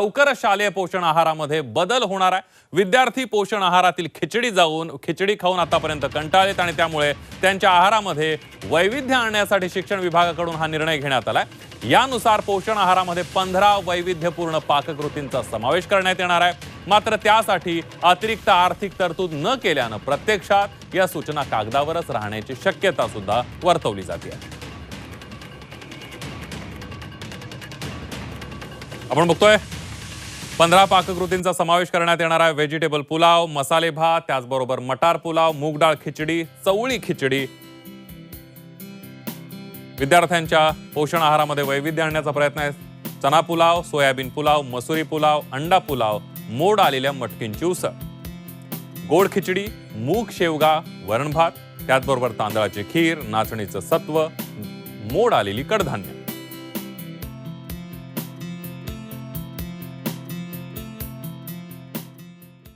लवकर शालेय पोषण आहारामध्ये बदल होणार आहे. विद्यार्थी पोषण आहारातील खिचडी जाऊन खिचडी खाऊन आतापर्यंत कंटाळलेत आणि त्यामुळे त्यांच्या आहारामध्ये वैविध्य आणण्यासाठी शिक्षण विभागाकडून हा निर्णय घेण्यात आलाय. यानुसार पोषण आहारामध्ये पंधरा वैविध्यपूर्ण पाककृतींचा समावेश करण्यात येणार आहे. मात्र त्यासाठी अतिरिक्त आर्थिक तरतूद न केल्यानं प्रत्यक्षात या सूचना कागदावरच राहण्याची शक्यता सुद्धा वर्तवली जाते. आपण बघतोय पंधरा पाककृतींचा समावेश करण्यात येणार आहे. व्हेजिटेबल पुलाव मसाले भात त्याचबरोबर मटार पुलाव मूग डाळ खिचडी चवळी खिचडी. विद्यार्थ्यांच्या पोषण आहारामध्ये वैविध्य आणण्याचा प्रयत्न आहे. चना पुलाव सोयाबीन पुलाव मसुरी पुलाव अंडा पुलाव मोड आलेल्या मटकींची उसळ. गोड खिचडी मूग शेवगा वरण भात त्याचबरोबर तांदळाची खीर नाचणीचं सत्व मोड आलेली कडधान्य.